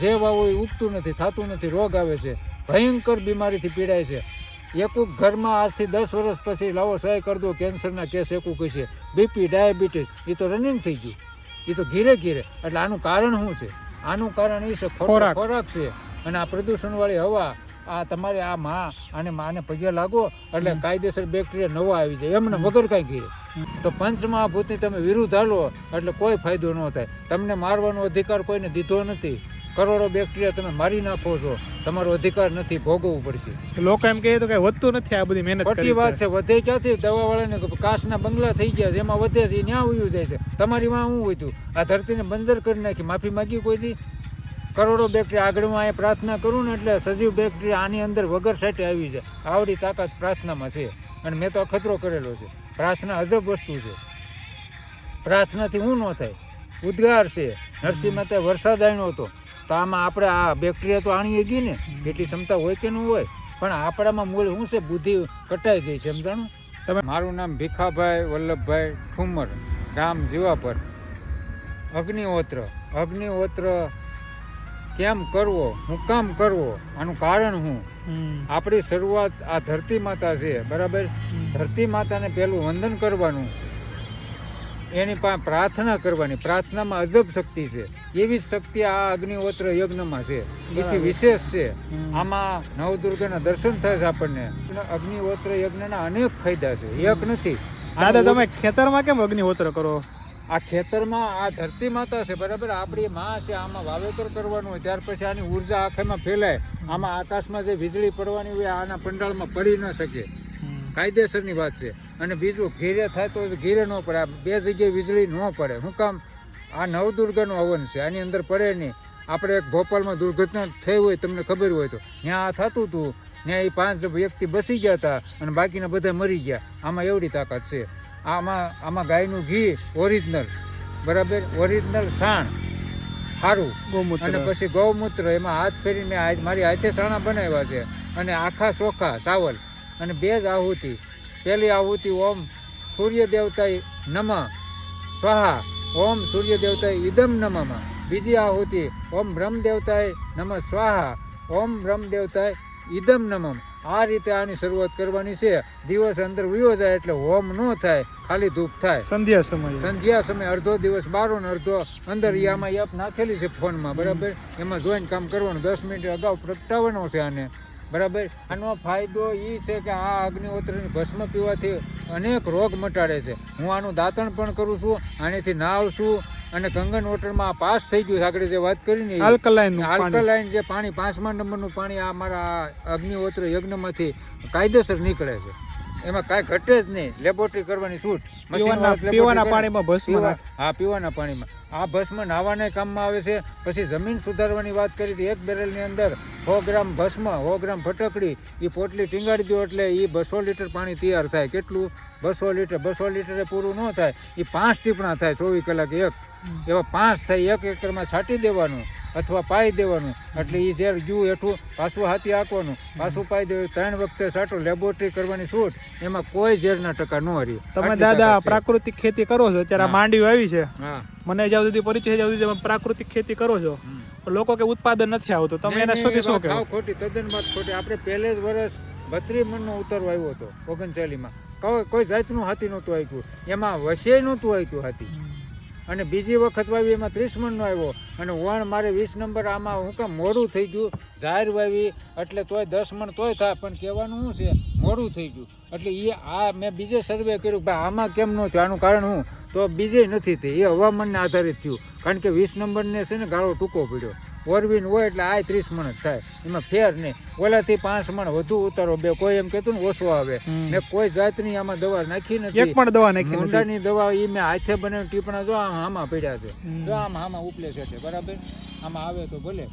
જે વાવો એ ઉગતું નથી થતું નથી રોગ આવે છે ભયંકર બીમારીથી પીડાય છે. એકુક ઘરમાં આજથી દસ વર્ષ પછી લાવો સહાય કરી દો કેન્સરના કેસ એકુક છે. બીપી ડાયાબિટીસ એ તો રનિંગ થઈ ગયું. એ તો ધીરે ઘીરે એટલે આનું કારણ શું છે? આનું કારણ એ છે ખોરાક ખોરાક. ખોરાક છે. અને આ પ્રદૂષણવાળી હવા આ તમારે આ માં અને માને પગે લાગો એટલે કાયદેસર બેક્ટેરિયા નવા આવી જાય. એમને વગર કાંઈ ઘીરે તો પંચમહાભૂતની તમે વિરુદ્ધ હાલો એટલે કોઈ ફાયદો ન થાય. તમને મારવાનો અધિકાર કોઈને દીધો નથી. કરોડો બેક્ટેરિયા તમે મારી નાખો છો. તમારો અધિકાર નથી ભોગવવું પડશે. લોકો એમ કહે તો કઈ વધતું નથી આ બધી મહેનત ખોટી વાત છે વધે ક્યાંથી? દવા વાળાને કાશના બંગલા થઈ ગયા છે એમાં વધે છે ન્યા ઉયું જાય છે. તમારી માં શું હોતું આ ધરતીને બંજર કરી નાખી માફી માંગી કોઈ દી? કરોડો બેક્ટેરિયા આગળમાં અહીંયા પ્રાર્થના કરું ને એટલે સજીવ બેક્ટેરિયા આની અંદર વગર સાટે આવી છે આવડી તાકાત પ્રાર્થનામાં છે. અને મેં તો અખતરો કરેલો છે. પ્રાર્થના અજબ વસ્તુ છે. પ્રાર્થનાથી શું ન થાય. ઉદ્ગાર છે. નરસિંહ મહેતાએ વરસાદ આવ્યો હતો. તો આમાં આપણે આ બેક્ટેરિયા તો આણીએ ગઈ ને કેટલી ક્ષમતા હોય કે ન હોય. પણ આપણામાં મૂળ શું છે? બુદ્ધિ કટાઈ ગઈ છે સમજાણું? તમે- મારું નામ ભીખાભાઈ વલ્લભભાઈ ઠુમર ગામ જીવાપર. અગ્નિહોત્ર. અગ્નિહોત્ર કેમ કરવો? હું કામ કરવો? આનું કારણ શું આપણી શરૂઆત આ ધરતી માતા છે બરાબર? ધરતી માતાને પહેલું વંદન કરવાનું. એની પાસે પ્રાર્થના કરવાની. પ્રાર્થનામાં અજબ શક્તિ છે. એવી જ શક્તિ આ અગ્નિહોત્ર યજ્ઞમાં છે. એથી વિશેષ છે. આમાં નવદુર્ગાના દર્શન થાય છે આપણને. અગ્નિહોત્ર યજ્ઞના અનેક ફાયદા છે. એક નથી. દાદા તમે ખેતરમાં કેમ અગ્નિહોત્ર કરો? આ ખેતરમાં આ ધરતી માતા છે બરાબર? આપણી માં છે આમાં વાવેતર કરવાનું હોય ત્યાર પછી આની ઊર્જા આખામાં ફેલાય. આમાં આકાશમાં જે વીજળી પડવાની હોય આના પંડાળમાં પડી ન શકે. કાયદેસરની વાત છે. અને બીજું ઘીરે થાય તો ઘીરે ન પડે. આ બે જગ્યાએ વીજળી ન પડે. હું કામ આ નવદુર્ગાનું હવન છે. આની અંદર પડે નહીં. આપણે ભોપાલમાં દુર્ઘટના થઈ હોય તમને ખબર હોય તો. ત્યાં આ થતું હતું. ત્યાં એ પાંચ વ્યક્તિ બસી ગયા હતા અને બાકીના બધા મરી ગયા. આમાં એવડી તાકાત છે. આમાં આમાં ગાયનું ઘી ઓરિજિનલ. બરાબર? ઓરિજિનલ સાણ. સારું ગૌમૂત્ર. અને પછી ગૌમૂત્ર. એમાં હાથ ફેરીને મારી હાથે સાણા બનાવ્યા છે. અને આખા ચોખા સાવલ. અને બે જ આહુતિ. પહેલી આહુતિ ઓમ સૂર્ય દેવતાય નમ સ્વાહા ઓમ સૂર્ય દેવતાય ઇદમ નમમાં બીજી આહુતિ ઓમ બ્રહ્મ દેવતાય નમ સ્વાહા ઓમ બ્રહ્મ દેવતાય ઇદમ નમમ આ રીતે આની શરૂઆત કરવાની છે. દિવસ અંદર ઉયો જાય એટલે હોમ ન થાય ખાલી ધૂપ થાય. સંધ્યા સમય. સંધ્યા સમય અડધો દિવસ બારો ને અડધો અંદર આમાં એપ નાખેલી છે ફોનમાં બરાબર? એમાં જોઈને કામ કરવાનું. દસ મિનિટ અગાઉ પ્રગટાવવાનો છે આને. બરાબર? આનો ફાયદો એ છે કે આ અગ્નિહોત્રની ભસ્મ પીવાથી અનેક રોગ મટાડે છે. હું આનું દાંતણ પણ કરું છું આનેથી નાવ છું અને કંગન વોટરમાં પાસ થઈ ગયું છે. આગળ જે વાત કરીને. આલ્કલાઇન આલ્કલાઇન જે પાણી પાંચમા નંબરનું પાણી આ મારા અગ્નિહોત્ર યજ્ઞમાંથી કાયદેસર નીકળે છે. એમાં કાંઈ ઘટે જ નહીં. લેબોરેટરી કરવાની છૂટ. પીવાના. પાણીમાં ભસ્મ હા પીવાના પાણીમાં. આ ભસ્મ નાવાને કામમાં આવે છે. પછી જમીન સુધારવાની વાત કરી હતી. એક બેરલની અંદર સો ગ્રામ ભસ્મ સો ગ્રામ ફટકડી એ પોટલી ટીંગાડી દો એટલે એ બસો લીટર પાણી તૈયાર થાય. કેટલું? બસો લીટર. બસો લીટરે પૂરું ન થાય. એ પાંચ ટીપણા થાય ચોવીસ કલાક એક. એવા પાંચ થાય એક એકરમાં છાંટી દેવાનું. અથવા પાઈ દેવાનું. એટલે એ ઝેર જુ હેઠું પાછું હાથી હાંકવાનું. પાછું પાઈ દેવું. ત્રણ વખતે છાંટો લેબોરેટરી કરવાની છૂટ. એમાં કોઈ ઝેરના ટકા ન હરી તમે દાદા પ્રાકૃતિક ખેતી કરો છો. અત્યારે માંડવી આવી છે. મને જ્યાં સુધી પરિચય જ્યાં સુધી પ્રાકૃતિક ખેતી કરો છો. લોકો કે ઉત્પાદન નથી આવતું. તમે એના સુધી શું કહો? ખોટી તદ્દન વાત ખોટી. આપણે પહેલે જ વર્ષ બત્રી મણનો ઉતારો આવ્યો હતો ઓગણચાલીમાં. કોઈ કોઈ જાતનું હાથી નહોતું આવ્યું એમાં વસે નહોતું આવ્યું હાથી. અને બીજી વખત વાવી એમાં ત્રીસ મણનો આવ્યો. અને વણ મારે વીસ નંબર, આમાં હું કામ મોડું થઈ ગયું. જાહેર વાવી, એટલે તોય દસ મણ તોય થાય, પણ કહેવાનું શું છે, મોડું થઈ ગયું. એટલે એ આ મેં બીજે સર્વે કર્યું, ભાઈ, આમાં કેમ ન થયું? આનું કારણ શું? તો બીજે નથી થઈ, એ હવામાનને આધારિત થયું. કારણ કે વીસ નંબરને છે ને ગાળો ટૂંકો પડ્યો. ઓરવીન હોય એટલે આ ત્રીસ મણ થાય. એમાં ફેર નહીં. ઓલાથી પાંચ મણ વધુ ઉતારો. બે કોઈ એમ કહેતું ને ઓછો આવે. મેં કોઈ જાતની આમાં દવા નાખી એક પણ દવા નાખી નથી. મુંડાની દવા એ મેં હાથે બનાવીને ટીપણા જો આમ આમાં પડ્યા છે. જો આમ આમાં ઉપલે છે બરાબર? આમાં આવે તો ભલે.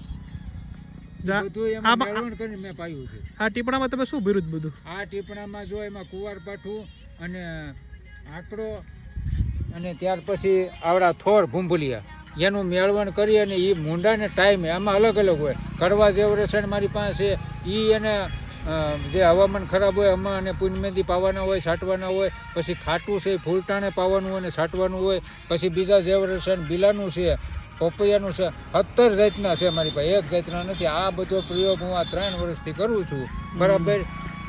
આ ટીપણામાં તમે શું ભર્યું બધું? આ ટીપણામાં જો એમાં કુવાર પાઠું અને આંકડો અને ત્યાર પછી આવડા થોર ભૂંભલિયા. એનું મેળવણ કરી અને એ મૂંડાને ટાઈમે આમાં અલગ અલગ હોય. કડવા જેવ રસાયણ મારી પાસે એ એને જે હવામાન ખરાબ હોય એમાં અને પુનમેદી પાવાના હોય છાંટવાના હોય પછી ખાટું છે એ ફૂલટાણે પાવાનું હોય અને છાંટવાનું હોય પછી બીજા જેવ રસાયણ બીલાનું છે પપૈયાનું છે સત્તર જાતના છે મારી પાસે. એક જાતના નથી. આ બધો પ્રયોગ હું આ ત્રણ વર્ષથી કરું છું. બરાબર?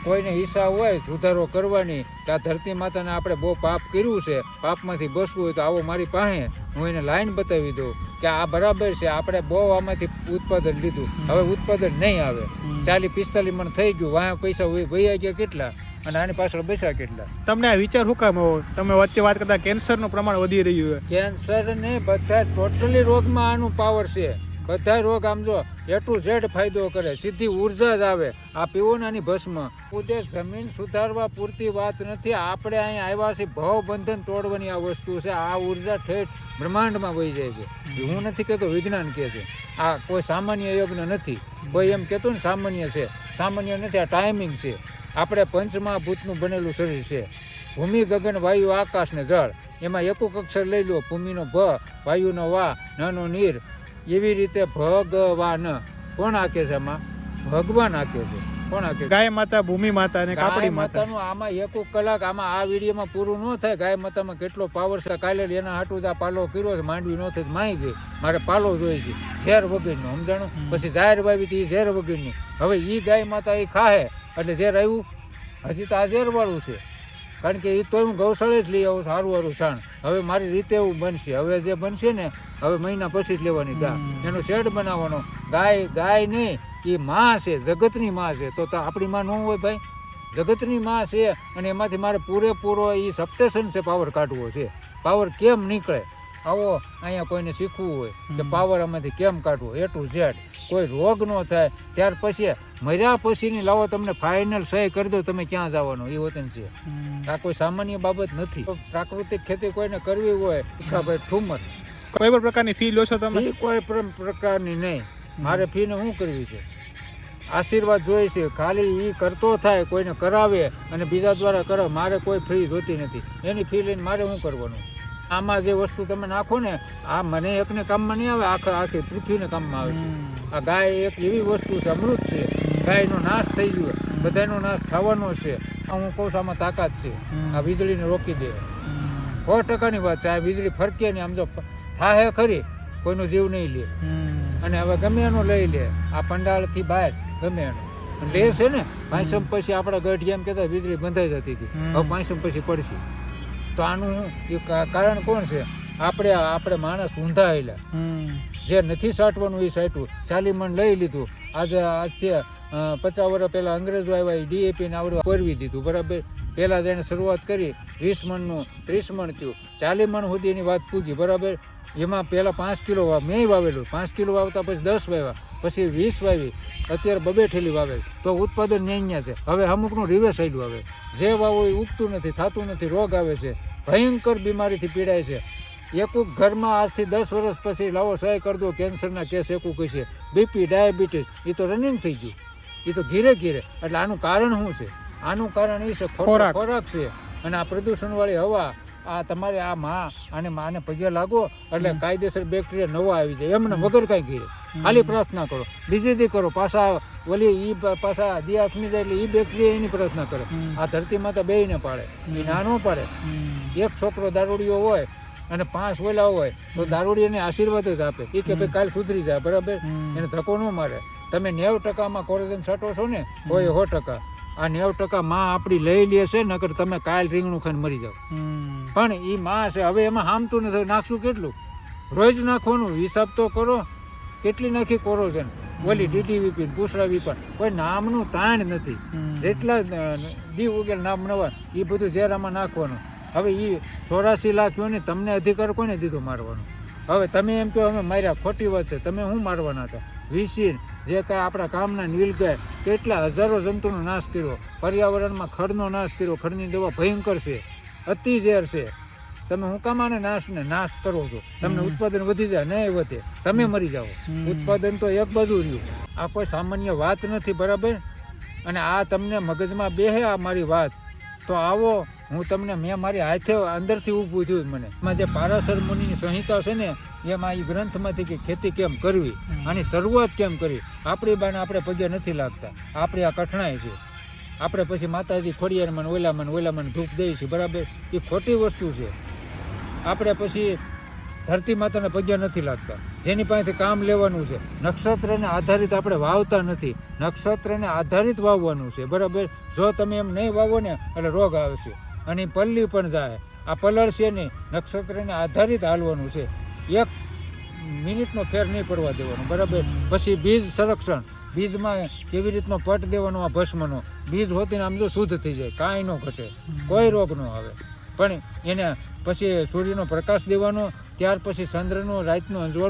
કોઈને હિસ્સા હોય સુધારો કરવાની કે આ ધરતી માતાને આપણે બહુ પાપ કર્યું છે પાપમાંથી બસવું હોય તો આવો મારી પાસે હું એને લાઈન બતાવી દઉં કે આ બરાબર છે આપણે બહુ આમાંથી ઉત્પાદન લીધું. હવે ઉત્પાદન નહીં આવે. ચાલી પિસ્તાલીસ મણ થઈ ગયું વાયા પૈસા વૈયા ગયા કેટલા? અને આની પાછળ બેસા કેટલા? તમને આ વિચાર શું કામ આવો? તમે વચ્ચે વાત કરતા કેન્સરનું પ્રમાણ વધી રહ્યું છે. કેન્સર ને બધા ટોટલી રોગમાં આનું પાવર છે. બધા રોગ આમ જો એ ટુ ઝેડ ફાયદો કરે, સીધી ઊર્જા જ આવે આ પીઓનાની ભસ્મ. ઉદ્દેશ જમીન સુધારવા પૂરતી વાત નથી. આપણે અહીં આવ્યા છીએ ભાવ બંધન તોડવાની આ વસ્તુ છે. આ ઊર્જા ઠેઠ બ્રહ્માંડમાં વહી જાય છે. હું નથી કહેતો, વિજ્ઞાન કહે છે. આ કોઈ સામાન્ય યજ્ઞ નથી. કોઈ એમ કહેતું ને સામાન્ય છે. સામાન્ય નથી, આ ટાઈમિંગ છે. આપણે પંચમહાભૂતનું બનેલું શરીર છે. ભૂમિ, ગગન, વાયુ, આકાશ ને જળ. એમાં એકુક અક્ષર લઈ લો. ભૂમિનો ભ, વાયુનો વા, નાનો નીર. એવી રીતે ભગવાન કોણ આકે છે આમાં? ભગવાન આકે છે. કોણ આકે ગાય માતા ભૂમિ માતા અને કાપડી માતા. માતાનું આમાં એક કલાક આમાં આ વિડીયોમાં પૂરું ન થાય. ગાય માતામાં કેટલો પાવર છે. કાલે એના હાટું જ આ પાલો કર્યો છે. માંડવી ન થઈ માઈ ગઈ મારે પાલો જોઈએ છે. ઝેર વગરનો સમજાણું? પછી જાહેર વાવી હતી ઈ ઝેર વગરની. હવે એ ગાય માતા એ ખાહે. એટલે ઝેર આવ્યું? હજી તો આ ઝેર વાળું છે. કારણ કે એ તો હું ગૌશાળે જ લઈ આવું સારું સારું છાણ હવે મારી રીતે એવું બનશે. હવે જે બનશે ને હવે મહિના પછી જ લેવાની ગા એનો શેડ બનાવવાનો. ગાય ગાય નહીં એ માં છે જગતની માં છે. તો તો આપણી માં ન હોય ભાઈ. જગતની માં છે અને એમાંથી મારે પૂરેપૂરો એ સપ્ટેશન છે પાવર કાઢવો છે. પાવર કેમ નીકળે? આવો અહીંયા કોઈને શીખવું હોય કે. પાવર આમાંથી કેમ કાઢવો? એ ટુ ઝેડ કોઈ રોગ ન થાય ત્યાર પછી મર્યા પછીની લાવો તમને ફાઇનલ સહી કરી દો તમે ક્યાં જવાનું? એ વતન છે આ કોઈ સામાન્ય બાબત નથી. પ્રાકૃતિક ખેતી કોઈને કરવી હોય ભાઈ ઠુમર. કોઈ પણ પ્રકારની ફી લો છો તમે? કોઈ પણ પ્રકારની નહીં. મારે ફીને શું કરવી છે? આશીર્વાદ જોઈએ છે. ખાલી એ કરતો થાય કોઈને કરાવે અને બીજા દ્વારા કરાવે મારે કોઈ ફી જોતી નથી. એની ફી લઈને મારે શું કરવાનું? આમાં જે વસ્તુ તમે નાખો ને આ મને એકને કામમાં નહીં આવે આખા આખી પૃથ્વીને કામમાં આવે છે. આ ગાય એક એવી વસ્તુ છે અમૃત છે. ગાયનો નાશ થઈ ગયો. બધાનો નાશ થવાનો છે. આ હું કહું છું આમાં તાકાત છે. આ વીજળીને રોકી દે. સો ટકાની વાત છે આ વીજળી ફરકે ને આમ જો થાહે ખરી કોઈનો જીવ નહીં લે. અને હવે ગમે એનો લઈ લે. આ પંડાળથી બહાર ગમે એનો. લે છે ને પાંચમ પછી આપણા ગઢ એમ કહેતા વીજળી બંધાઈ જતી હતી. હવે પાંચમ પછી પડશે. તો આનું? કારણ કોણ છે? આપણે આપણે માણસ ઊંધાયેલા. જે નથી સાટવાનું એ સાટવું ચાલી મણ લઈ લીધું. આજે આજથી પચાસ વર્ષ પહેલાં અંગ્રેજો આવ્યા, એ ડીએપીને આવડવા પરવી દીધું. બરાબર? પહેલાં જેણે શરૂઆત કરી, વીસ મણનું, ત્રીસ મણ થયું. ચાલીસ મણ સુધી એની વાત પૂછી બરાબર? એમાં પહેલાં પાંચ કિલો વાવ મેં વાવેલું. પાંચ કિલો વાવતા પછી દસ વાવ્યા. પછી વીસ વાવી. અત્યારે બબે ઠેલી વાવે. તો ઉત્પાદન ન્યાન્યા છે. હવે અમુકનું રિવેસ આવ્યું હવે જે વાવો એ ઉગતું નથી, થતું નથી, રોગ આવે છે. ભયંકર બીમારીથી પીડાય છે. એકુક ઘરમાં આજથી દસ વર્ષ પછી લાવો, સહાય કરી દો કેન્સરના કેસ એકુક છે બીપી ડાયાબિટીસ એ તો રનિંગ થઈ ગયું. એ તો ઘીરે ઘીરે. એટલે આનું કારણ શું છે? આનું કારણ એ છે ખોરાક. ખોરાક છે. અને આ પ્રદૂષણવાળી હવા આ તમારે આ માં અને માને પગે લાગો એટલે કાયદેસર બેક્ટેરિયા નવા આવી જાય. એમને વગર કાંઈ ઘીરે. ખાલી પ્રાર્થના કરો. બીજી દી કરો. પાછા ઓલી ઈ પાછા દિયા થમી જાય એટલે ઈ બેક્ટેરિયા એની પ્રાર્થના કરે. આ ધરતી માતા બેયને પાડે. એ નાનો પાડે. એક છોકરો દારૂડિયો હોય અને પાંચ ઓલા હોય તો દારૂડિયાને આશીર્વાદ જ આપે. એ કે ભાઈ કાલ સુધરી જાય બરાબર? એને ધક્કો ન મારે. તમે નેવ ટકામાં કોરોજન છટો છો ને હોય સો ટકા. આ નેવ ટકા માં આપણી લઈ લે છે નકર તમે કાલ રીંગણું ખાઈને મરી જાવ પણ એ માં છે હવે એમાં હામતું નથી નાખશું કેટલું? રોજ નાખવાનું હિસાબ તો કરો. કેટલી નાખી કોરોજન? ઓલી ડીટીવીપી પૂછડા પણ કોઈ નામનું તાણ નથી. જેટલા દીવ ઉગેલ નામ નવા એ બધું ઝેરામાં નાખવાનું. હવે એ ચોરાસી લાખ ને તમને અધિકાર કોને દીધો મારવાનો? હવે તમે એમ કહો અમે માર્યા ખોટી વાત છે. તમે શું મારવાના હતા? વીસી જે કાંઈ આપણા કામના નીલગાય કેટલા હજારો જંતુનો નાશ કર્યો પર્યાવરણમાં ખડનો નાશ કર્યો ખડની દવા ભયંકર છે અતિ ઝેર છે. તમે હું કામાને નાશને નાશ કરો છો. તમને ઉત્પાદન વધી જાય નહીં વધે. તમે મરી જાઓ. ઉત્પાદન તો એક બાજુ રહ્યું. આ કોઈ સામાન્ય વાત નથી બરાબર? અને આ તમને મગજમાં બેહે આ મારી વાત. તો આવો હું તમને મેં મારી હાથે અંદરથી ઊભું થયું મને. એમાં જે પારાસર મુનિની સંહિતા છે ને એમાં એ ગ્રંથમાંથી કે ખેતી કેમ કરવી આની શરૂઆત કેમ કરવી? આપણી બાને આપણે પગે નથી લાગતા. આપણી આ કઠણાઈ છે. આપણે પછી માતાજી ખોડિયારમાં ઓલામાં ઓલામાં ધૂપ દઈએ છીએ બરાબર? એ ખોટી વસ્તુ છે. આપણે પછી ધરતી માતાને પગે નથી લાગતા. જેની પાસેથી કામ લેવાનું છે. નક્ષત્રને આધારિત આપણે વાવતા નથી. નક્ષત્રને આધારિત વાવવાનું છે બરાબર? જો તમે એમ નહીં વાવો ને એટલે રોગ આવશે. અને ઈ પલ્લી પણ જાય. આ પલળ છે નહીં નક્ષત્રને આધારિત હાલવાનું છે. એક મિનિટનો ફેર નહીં પડવા દેવાનો, બરાબર? પછી બીજ સંરક્ષણ. બીજમાં કેવી રીતનો પટ દેવાનો આ ભસ્મનો? બીજ હોતીને આમ જો શુદ્ધ થઈ જાય, કાંઈ ન ઘટે, કોઈ રોગ ન આવે. પણ એને પછી સૂર્યનો પ્રકાશ દેવાનો, ત્યાર પછી ચંદ્રનું રાતનું અંજવાળું